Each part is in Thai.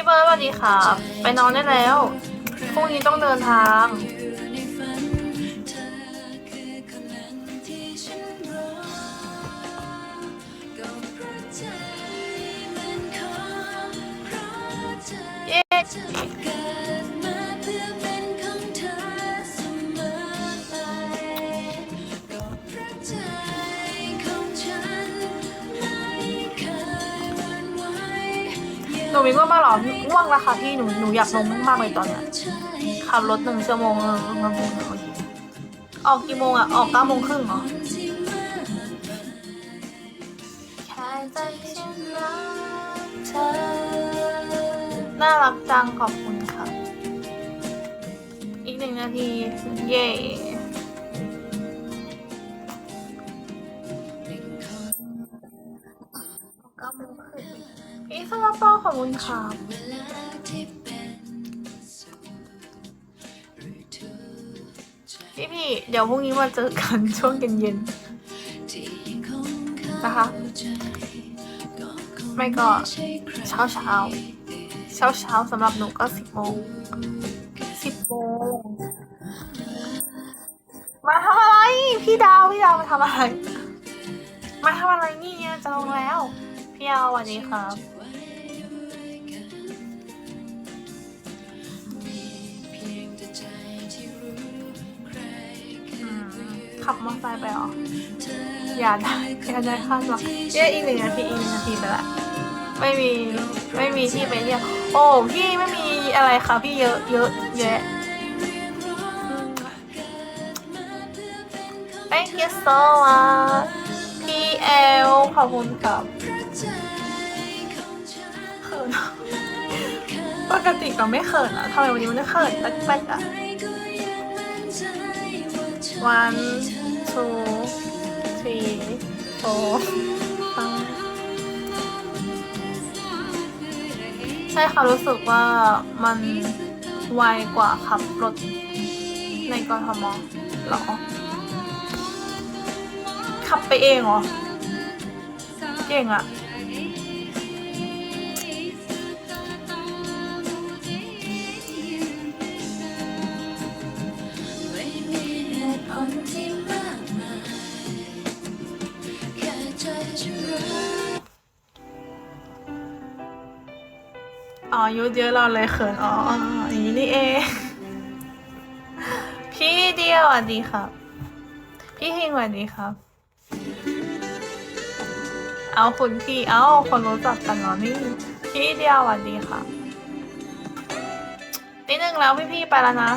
พี่เบิร์ดสวัสดีค่ะ ไปนอนได้แล้ว พรุ่งนี้ต้องเดินทาง เย้ นูมีง่วงมากหรอง่วงแล้วค่ะพี่หนูหนูอยากนอนมากๆเลยตอนเนี้ยขับรถหนึ่งชั่วโมงเออมาบุญโออกกี่โมงอะออกเก้าโมงครึ่งเหรอน่ารักจังขอบคุณค่ะ อีกหนึ่งนาที เย่เก้าโมงครึ่ งพี่สลาเปาขอบคุณค่ะพี่พี่เดี๋ยวพรุ่งนี้มาเจอกันช่วงเย็นๆนะคะ ไม่ก็เช้าเช้าเช้าเช้าสำหรับหนูก็สิบโมงสิบโมงมาทำอะไร พี่ดาว พี่ดาวมาทำอะไร มาทำอะไรนี่เนี่ยจะลงแล้ว พี่ดาวสวัสดีครับ ขับมอเตอร์ไซค์ไปเหรอ อย่าได้อย่าได้คาดหวังเย้อีกหนึ่งนาทีอีกหนึ่งนาทีไปละ ไม่มีไม่มีที่ไปเที่ยวโอ้พี่ไม่มีอะไรค่ะพี่เยอะเยอะแยะ Thank you so much พี่เอลขอบคุณครับ ปกติก็ไม่เขินอะทำไมวันนี้มันเขินแป๊กๆอะ one two three four ใช่ค่ะรู้สึกว่ามันไวกว่าขับรถในกรทมหรอ ขับไปเองเหรอ เก่งอะ อ๋ออายุเยอะเราเลยเขินอ๋ออย่างนี้นี่เอง พี่เดียวสวัสดีครับ พี่ฮิงสวัสดีครับ เอาคุณพี่เอาคนรู้จักกันเหรอนี่ พี่เดียวสวัสดีค่ะนิดนึงแล้วพี่พี่ๆไปแล้วนะ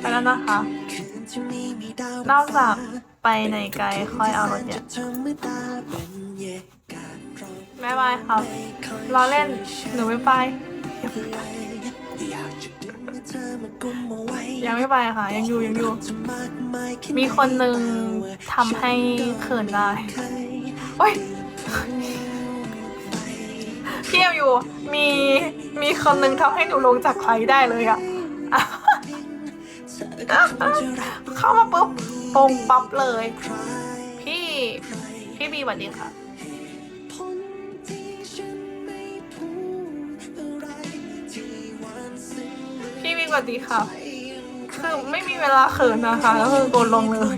ไปแล้วนะคะ นอกจากไปไหนไกลค่อยเอารถเนี่ยบายบายครับรอเล่นหนูไม่ไป ยังไม่ไปค่ะ ยังอยู่ยังอยู่ มีคนหนึ่งทำให้เขินได้โอ้ยพี่เอ็มอยู่ มีมีคนหนึ่งทำให้หนูลงจากไฟได้เลยอะเข้ามาปุ๊บ ปงปั๊บเลย พี่ พี่บีวัสดีค่ะพี่บีวัสดีค่ะคือไม่มีเวลาเขินนะคะแล้วคือกดลงเลย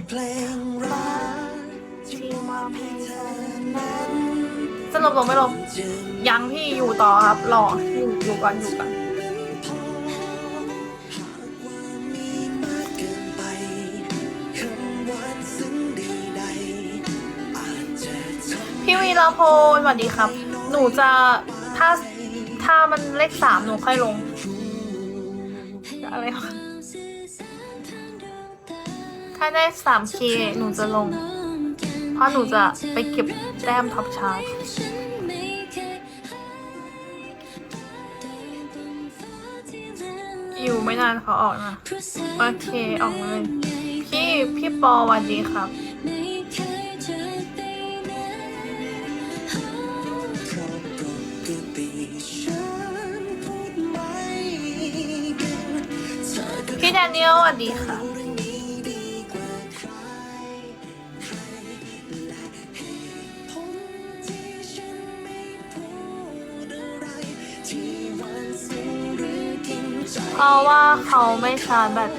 สรุปลงไม่ลงยังพี่อยู่ต่อครับรออยู่อยู่ก่อนอยู่ก่อน พี่วีรพลสวัสดีครับ หนูจะถ้าถ้ามันเลขสามหนูค่อยลง อะไรวะถ้าได้สามเคหนูจะลง เพราะหนูจะไปเก็บแต้มท็อปชาร์ตอยู่ไม่นานเขาออกนะ โอเค ออกเลย พี่ พี่ปอสวัสดีครับ ดเนียลสวัสดีค่ะพเพราะว่าเขาไม่ชาร์จแบต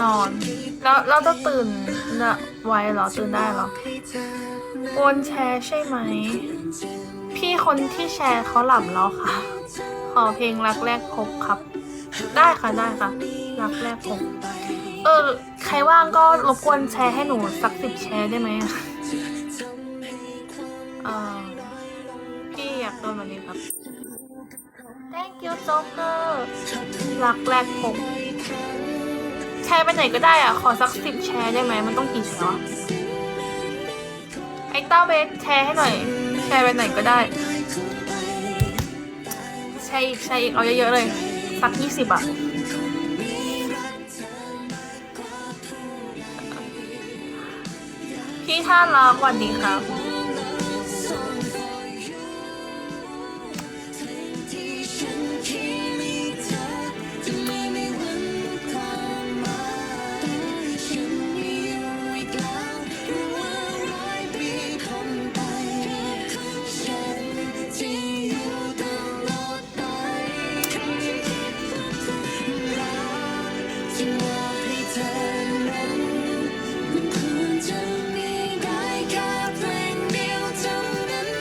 นอน แล้วเราจะตื่นนะไวเหรอ ตื่นได้เหรอวนแชร์ใช่ไหม พี่คนที่แชร์เขาหลับแล้วค่ะ ขอเพลงรักแรกพบครับ ได้ค่ะ ได้ค่ะ รักแรกพบเออ ใครว่างก็รบกวนแชร์ให้หนูสักสิบแชร์ได้ไหมอะเอ่อพี่อยากโดนแบบนี้ครับ thank you Joker รักแรกพบแชร์ไปไหนก็ได้อะ ขอสักสิบแชร์ได้ไหม มันต้องกี่แชร์วะไอ้เต้าเบสแชร์ให้หน่อย แชร์ไปไหนก็ได้ แชร์อีกแชร์อีกเอาเยอะๆเลย สักยี่สิบอะ พี่ท่ารักสวัสดีครับ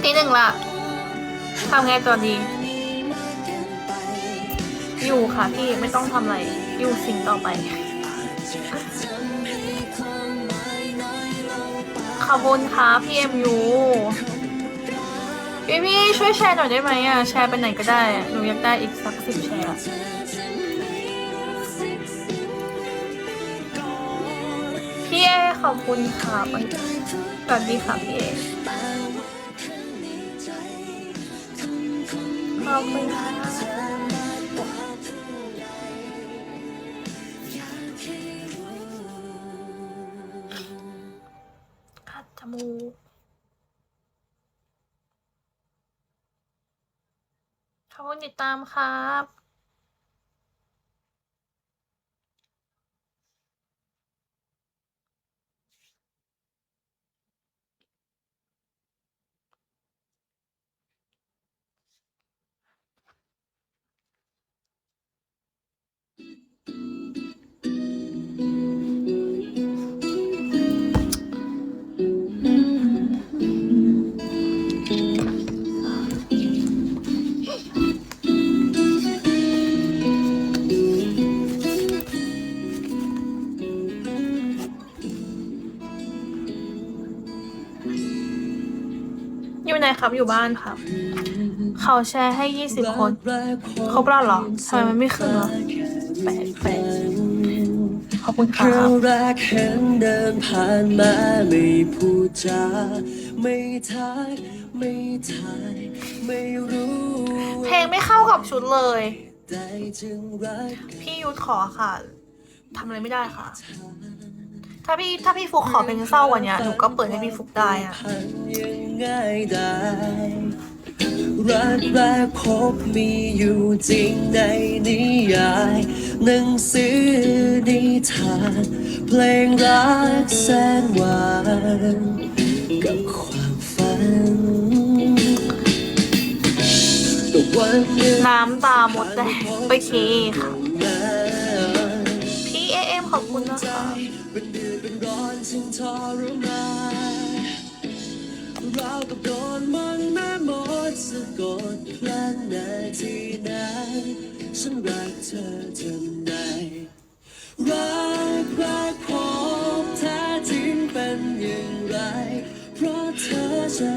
ทีหนึ่งละทำไงตัวดี อยู่ค่ะพี่ไม่ต้องทำอะไร อยู่สิ่งต่อไปขอบคุณค่ะพี่เอ็มยูพี่พี่ช่วยแชร์หน่อยได้ไหมอะ แชร์ไปไหนก็ได้ หนูอยากได้อีกสักสิบแชร์พี่เอขอบคุณค่ะสวัสดีค่ะพี่เอ อบคุณค่ะคัดจมูกขอบคุณติดตามครับ ครับอยู่บ้านครับ เขาแชร์ให้ยี่สิบคนครบแล้วเหรอทำไมมันไม่ขึ้นวะแปลกแปลกขอบคุณคเพรัราะบรักเห็นเดินผ่านมาไม่พูดจาไม่ทักไม่ทายไม่รู้เพลงไม่เข้ากับชุดเลยใดจึงรักพี่ยุทธขอค่ะทำอะไรไม่ได้ค่ะ ถ้าพี่ถ้าพี่ฟุกขอเพลงเศร้ากว่านี้หนูก็เปิดให้พี่ฟุกได้อะพันยังง่ายได้รักแรกพบมีอยู่จริงในนิยายหนังสือนิทานเพลงรักแสนหวานกับความฝันแต่วันหนึ่งน้ำตาหมดแดงโอเคค่ะ ขอบคุณนะคะเป็นเดือดเป็นร้อนจึงทรมานเรากับโดนมันแม่มดสะกดพลันนาทีนั้นฉันรักเธอจน